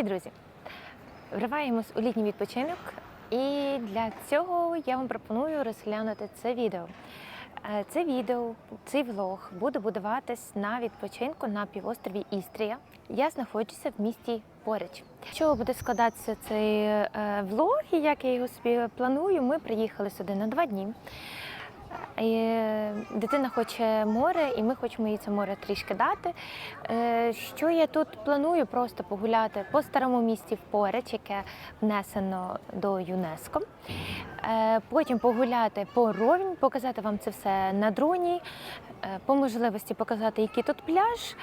Привіт, друзі! Вриваємось у літній відпочинок, і для цього я вам пропоную розглянути це відео. Е, Це відео, цей влог буде будуватись на відпочинку на півострові Істрія. Я знаходжуся в місті Поріч. Що буде складатися цей е, влог і як я його собі планую, ми приїхали сюди на два дні. Е, Дитина хоче море, і ми хочемо їй це море трішки дати. Е, Що я тут планую? Просто погуляти по старому місті в Пореч, яке внесено до ЮНЕСКО. Е, Потім погуляти по ровні, показати вам це все на дроні, по можливості показати, який тут пляж.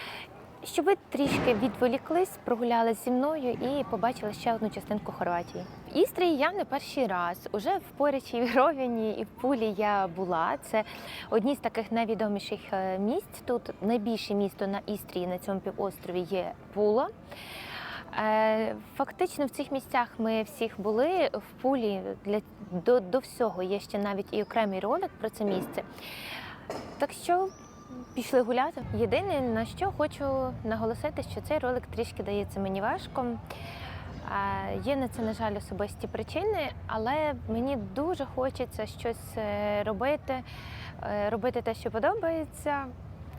Щоб ви трішки відволіклись, прогулялись зі мною і побачили ще одну частинку Хорватії. В Істрії я не перший раз. Уже в Порічі, в Ровіні і в Пулі я була. Це одні з таких найвідоміших е, місць. Тут найбільше місто на Істрії на цьому півострові є Пула. Е, Фактично в цих місцях ми всіх були. В Пулі для до, до всього є ще навіть і окремий ролик про це місце. Так що пішли гуляти. Єдине на що хочу наголосити, що цей ролик трішки дається мені важко. Е, Є на це, на жаль, особисті причини, але мені дуже хочеться щось е, робити, е, робити те, що подобається.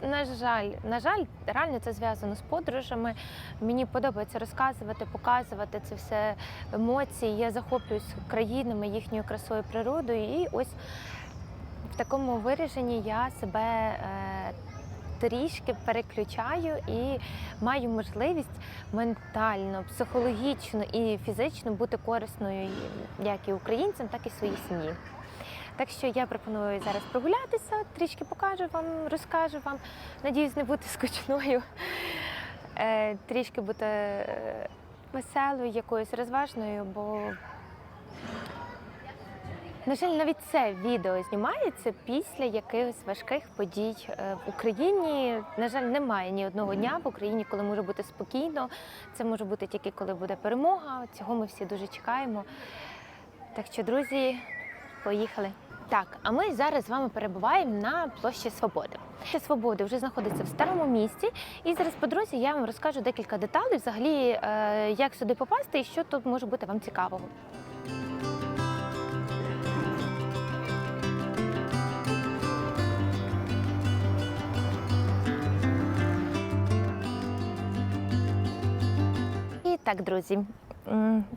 На жаль, на жаль, реально це зв'язано з подорожами. Мені подобається розказувати, показувати це все емоції. Я захоплююсь країнами, їхньою красою, природою. І ось такому вираженні я себе е, трішки переключаю і маю можливість ментально, психологічно і фізично бути корисною як і українцям, так і своїй сім'ї. Так що я пропоную зараз прогулятися, трішки покажу вам, розкажу вам. Надіюсь, не бути скучною, е, трішки бути е, веселою, якоюсь розважною, бо на жаль, навіть це відео знімається після якихось важких подій е, в Україні. На жаль, немає ні одного дня в Україні, коли може бути спокійно. Це може бути тільки коли буде перемога. Цього ми всі дуже чекаємо. Так що, друзі, поїхали. Так, а ми зараз з вами перебуваємо на площі Свободи. Площа Свободи вже знаходиться в старому місті. І зараз по дорозі я вам розкажу декілька деталей, взагалі, е, як сюди попасти і що тут може бути вам цікавого. Так, друзі,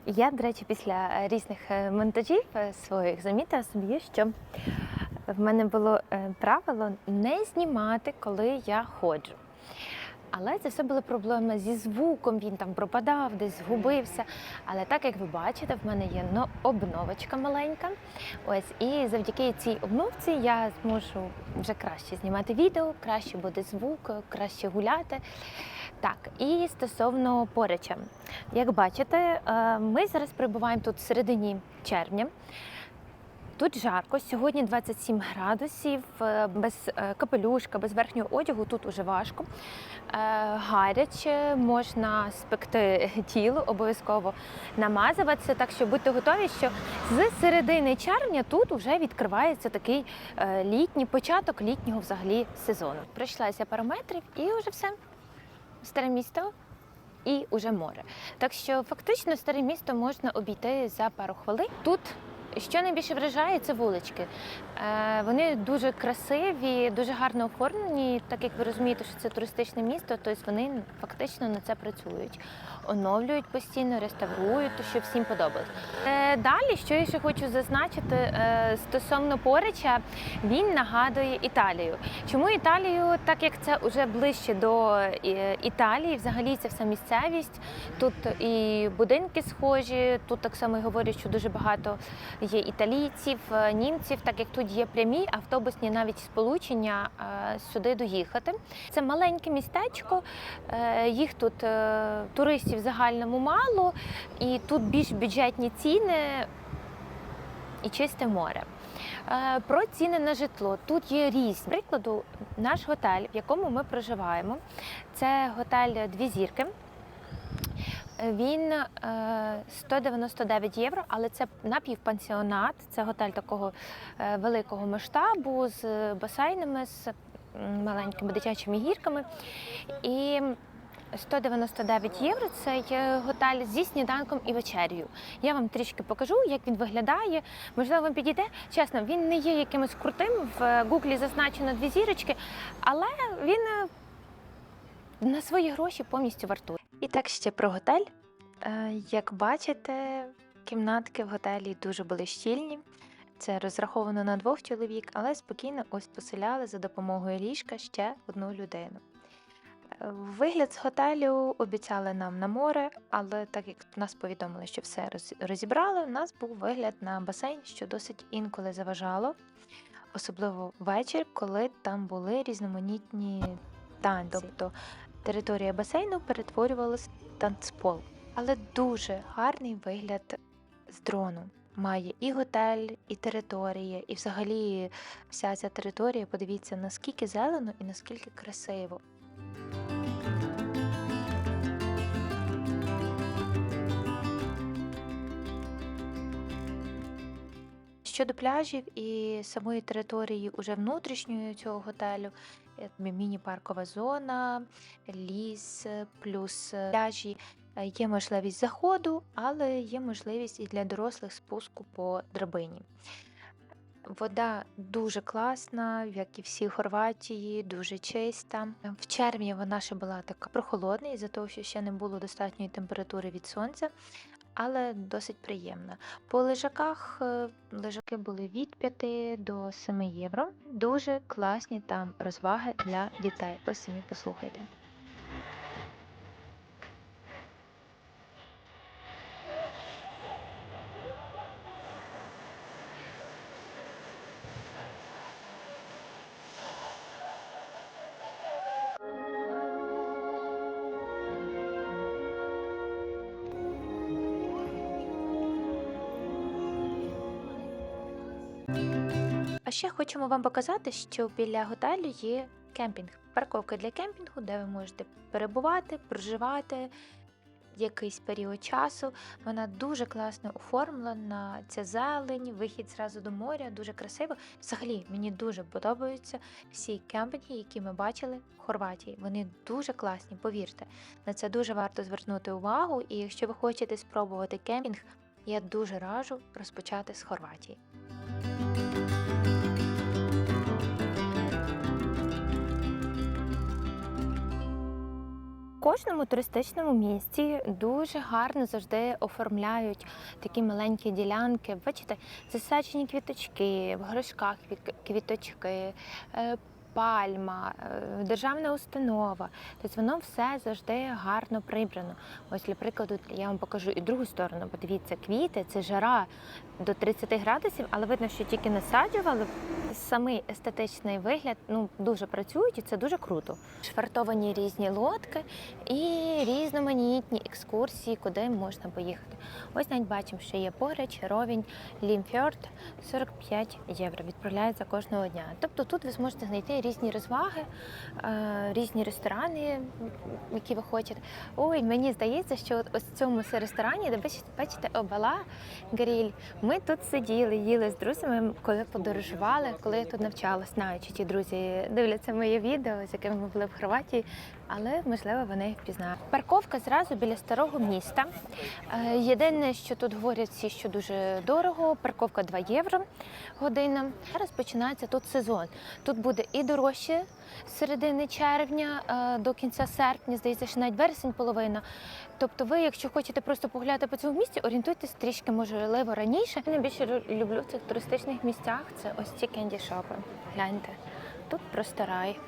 я, до речі, після різних е, монтажів е, своїх замітила собі, що в мене було е, правило не знімати, коли я ходжу. Але це все була проблема зі звуком, він там пропадав, десь згубився. Але так як ви бачите, в мене є ну, обновочка маленька. Ось і завдяки цій обновці я зможу вже краще знімати відео, краще буде звук, краще гуляти. Так, і стосовно порича, як бачите, е, ми зараз перебуваємо тут в середині червня. Тут жарко, сьогодні 27 градусів, е, без е, капелюшка, без верхнього одягу тут уже важко. Гаряче, можна спекти тіло, обов'язково намазуватися. Так що будьте готові, що з середини червня тут вже відкривається такий літній початок літнього взагалі сезону. Пройшлася пару метрів і вже все. Старе місто і уже море. Так що фактично старе місто можна обійти за пару хвилин. Тут що найбільше вражає, це вулички. Е, вони дуже красиві, дуже гарно оформлені. Так як ви розумієте, що це туристичне місто, тобто вони фактично на це працюють, оновлюють постійно, реставрують, щоб всім подобалось. Е, далі, що я ще хочу зазначити е, стосовно Порича, він нагадує Італію. Чому Італію? Так як це вже ближче до Італії, взагалі це вся місцевість. Тут і будинки схожі, тут так само і говорять, що дуже багато є італійців, е, німців, так як тут є прямі автобусні навіть сполучення е, сюди доїхати. Це маленьке містечко, е, їх тут туристів загальному мало, і тут більш бюджетні ціни і чисте море. Про ціни на житло тут є різні. Прикладу, наш готель, в якому ми проживаємо, це готель Дві зірки. Він е, 199 євро, але це напівпансіонат, це готель такого е, великого масштабу з басейнами, з маленькими дитячими гірками. І 199 євро цей е, готель зі сніданком і вечерею. Я вам трішки покажу, як він виглядає. Можливо, вам підійде. Чесно, він не є якимось крутим. В гуглі зазначено дві зірочки, але він е, на свої гроші повністю вартує. І так ще про готель. Е, Як бачите, кімнатки в готелі дуже були щільні. Це розраховано на двох чоловік, але спокійно ось поселяли за допомогою ліжка ще одну людину. Е, Вигляд з готелю обіцяли нам на море, але так як нас повідомили, що все розібрали, у нас був вигляд на басейн, що досить інколи заважало, особливо ввечір, коли там були різноманітні танці. Тобто територія басейну перетворювалася в танцпол. Але дуже гарний вигляд з дрону. Має і готель, і територія, і взагалі вся ця територія, подивіться, наскільки зелено і наскільки красиво. Щодо пляжів і самої території уже внутрішньої цього готелю, міні-паркова зона, ліс, е, плюс е, пляжі. Е, Є можливість заходу, але є можливість і для дорослих спуску по драбині. Вода дуже класна, як і всі Хорватії, дуже чиста. В червні вона ще була така прохолодна, із-за того, що ще не було достатньої температури від сонця, але досить приємна. По лежаках е, лежаки були від 5 до 7 євро. Дуже класні там розваги для дітей. Ви самі послухайте. Ще хочемо вам показати, що біля готелю є кемпінг, парковка для кемпінгу, де ви можете перебувати, проживати якийсь період часу. Вона дуже класно оформлена. Ця зелень, вихід зразу до моря, дуже красиво. Взагалі, мені дуже подобаються всі кемпінги, які ми бачили в Хорватії. Вони дуже класні, повірте. На це дуже варто звернути увагу. І якщо ви хочете спробувати кемпінг, я дуже раджу розпочати з Хорватії. Кожному туристичному місці дуже гарно завжди оформляють такі маленькі ділянки. Бачите, засаджені квіточки, в горшках квіт- квіточки, е, пальма, е, державна установа. Тобто воно все завжди гарно прибрано. Ось для прикладу, я вам покажу і другу сторону. Подивіться, квіти це жара до 30 градусів, але видно, що тільки насаджували. Самий естетичний вигляд ну дуже працюють, і це дуже круто. Швартовані різні лодки і різноманітні екскурсії, куди можна поїхати. Ось навіть бачимо, що є поруч ровень Лімфьорд 45 євро. Відправляється кожного дня. Тобто тут ви зможете знайти різні розваги, е, різні ресторани, які ви хочете. Ой, мені здається, що ось в цьому ресторані, де бачите, обала гріль. Ми тут сиділи, їли з друзями, коли подорожували, коли я тут навчалась. знаючи ті друзі дивляться моє відео, з якими ми були в Хорватії, але можливо вони їх. Парковка зразу біля старого міста. Е, Єдине, що тут говорять всі, що дуже дорого, парковка 2 євро година. Зараз починається тут сезон. Тут буде і дорожче з середини червня е, до кінця серпня, здається, що навіть вересень половина. Тобто, ви, якщо хочете просто погуляти по цьому місці, орієнтуйтесь трішки можливо раніше. Я найбільше лю- люблю в цих туристичних місцях це ось ці кенді шопи. Гляньте, тут просто рай.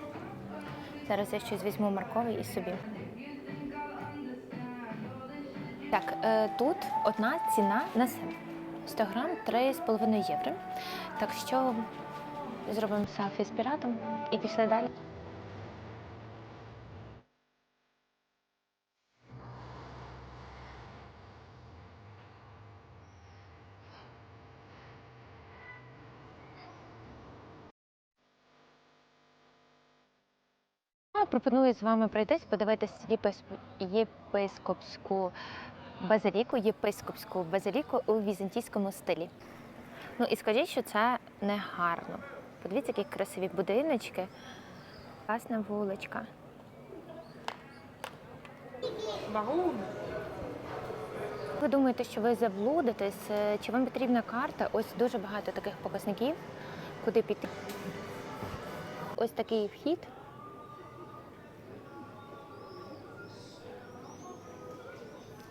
Зараз я щось візьму марковий і собі. Так, е, тут одна ціна на себе. 100 грам 3,5 євро. Так що зробимо селфі з піратом і пішли далі. Я пропоную з вами пройтись, подивитись єпископську базиліку, єпископську базиліку у візантійському стилі. Ну і скажіть, що це не гарно. Подивіться, які красиві будиночки, класна вуличка. Ви думаєте, що ви заблудитесь? Е, Чи вам потрібна карта? Ось дуже багато таких показників, куди піти. Ось такий вхід.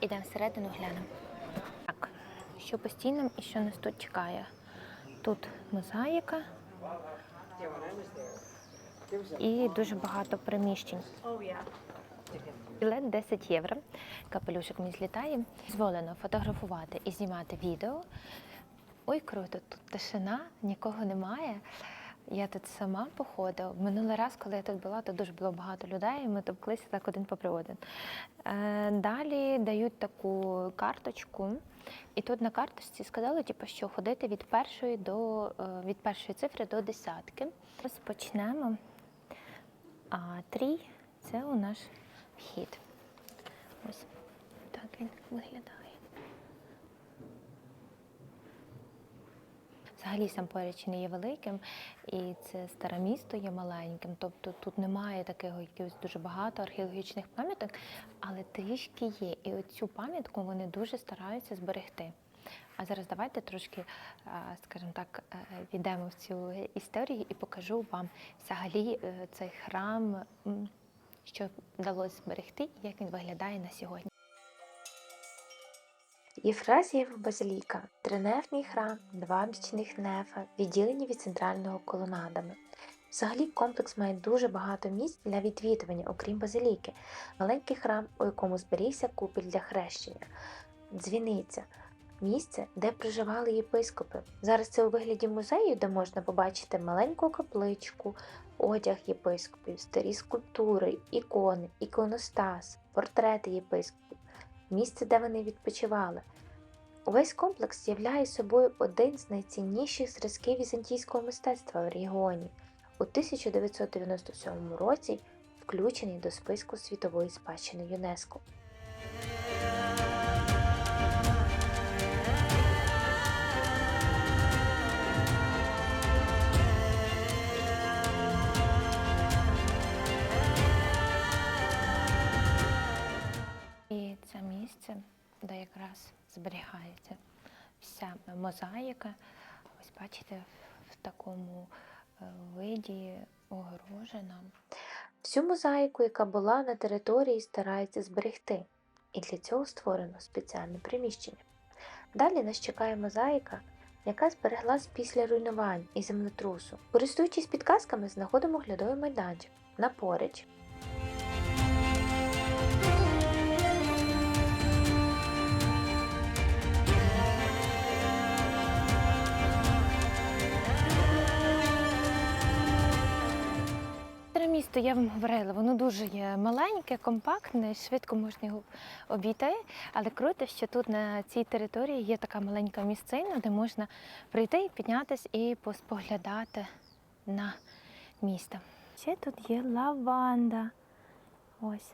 Ідемо всередину, глянемо. Так, що постійно і що нас тут чекає? Тут мозаїка і дуже багато приміщень. Білет 10 євро. Капелюшок мені злітає. Дозволено фотографувати і знімати відео. Ой, круто, тут тишина, нікого немає. Я тут сама походила. Минулий раз, коли я тут була, то дуже було багато людей, і ми товклися так один попри один. Е, Далі дають таку карточку, і тут на карточці сказали, типу, що ходити від першої до е, від першої цифри до десятки. Ось почнемо. А три це у наш вхід. Ось так він виглядає. Взагалі сам Поріч не є великим, і це старе місто є маленьким. Тобто тут немає такого якихось дуже багато археологічних пам'яток, але трішки є. І оцю пам'ятку вони дуже стараються зберегти. А зараз давайте трошки, а, скажімо так, е, війдемо в цю історію і покажу вам взагалі е, цей храм, що вдалося зберегти як він виглядає на сьогодні. Єфразієва базиліка тринефний храм, два бічних нефа, відділені від центрального колонадами. Взагалі комплекс має дуже багато місць для відвідування, окрім базиліки, маленький храм, у якому зберігся купіль для хрещення, дзвіниця, місце, де проживали єпископи. Зараз це у вигляді музею, де можна побачити маленьку капличку, одяг єпископів, старі скульптури, ікони, іконостас, портрети єпископів місце, де вони відпочивали. Увесь комплекс являє собою один з найцінніших зразків візантійського мистецтва в регіоні. У 1997 році включений до списку світової спадщини ЮНЕСКО. Місце, де якраз зберігається вся мозаїка. Ось бачите, в такому е, виді огорожена. Всю мозаїку, яка була на території, стараються зберегти, і для цього створено спеціальне приміщення. Далі нас чекає мозаїка, яка збереглась після руйнувань і землетрусу. Користуючись підказками, знаходимо глядовий майданчик на поруч. Місто, я вам говорила, воно дуже є маленьке, компактне, швидко можна його обійти. Але круто, що тут на цій території є така маленька місцина, де можна прийти, піднятися і поспоглядати на місто. Ще тут є лаванда. Ось.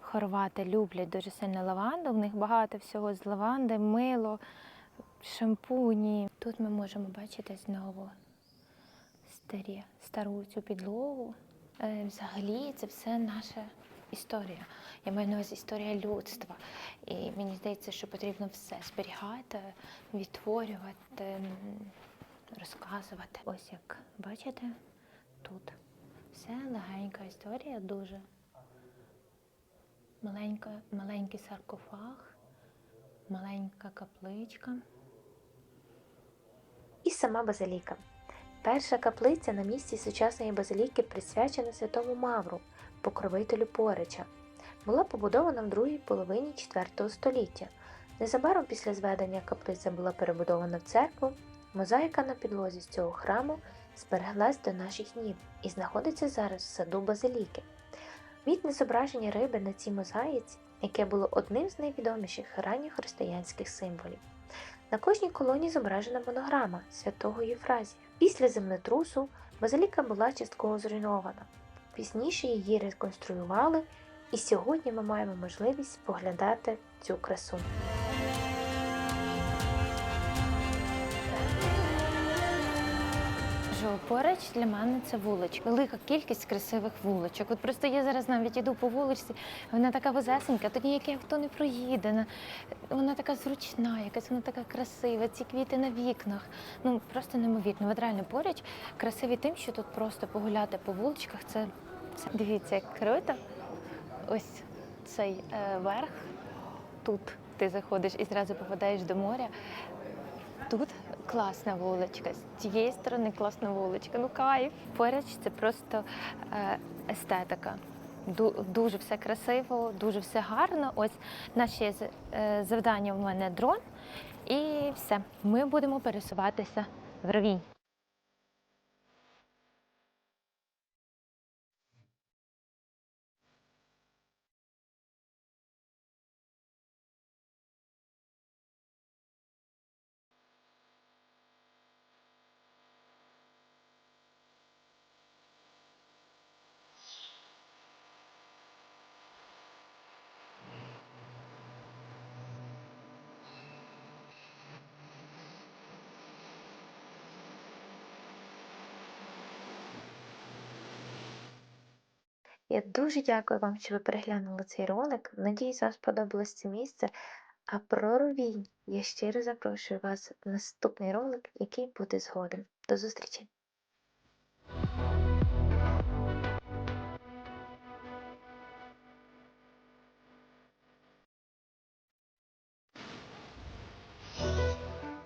Хорвати люблять дуже сильно лаванду. В них багато всього з лаванди, мило, шампуні. Тут ми можемо бачити знову старі, стару цю підлогу. Е, Взагалі це все наша історія. Я маю на увазі історія людства. І мені здається, що потрібно все зберігати, відтворювати, розказувати. Ось як бачите, тут все легенька історія, дуже маленька, маленький саркофаг, маленька капличка. і сама базиліка. Перша каплиця на місці сучасної базиліки присвячена святому Мавру, покровителю Порича. Була побудована в другій половині IV століття. Незабаром після зведення каплиця була перебудована в церкву. Мозаїка на підлозі з цього храму збереглась до наших днів і знаходиться зараз в саду базиліки. Мітне зображення риби на цій мозаїці, яке було одним з найвідоміших ранньохристиянських символів. На кожній колоні зображена монограма святого Єфразія. Після землетрусу базиліка була частково зруйнована. Пізніше її реконструювали, і сьогодні ми маємо можливість поглядати цю красу. Кажу, поруч для мене це вуличка. Велика кількість красивих вуличок. От просто я зараз навіть іду по вуличці, вона така вузесенька, тут ніякий авто не проїде. Вона така зручна, якась вона така красива, ці квіти на вікнах. Ну просто неймовірно. От реально поруч красиві тим, що тут просто погуляти по вуличках. Це... дивіться, як круто. Ось цей е, верх. Тут ти заходиш і зразу попадаєш до моря. Тут класна вуличка, з тієї сторони класна вуличка. Ну кайф. Поруч це просто е, естетика. Ду- Дуже все красиво, дуже все гарно. Ось наше е, завдання в мене дрон. І все. Ми будемо пересуватися в ровінь. Я дуже дякую вам, що ви переглянули цей ролик. Надіюсь, вам сподобалось це місце. А про ровінь я щиро запрошую вас в наступний ролик, який буде згодом. До зустрічі!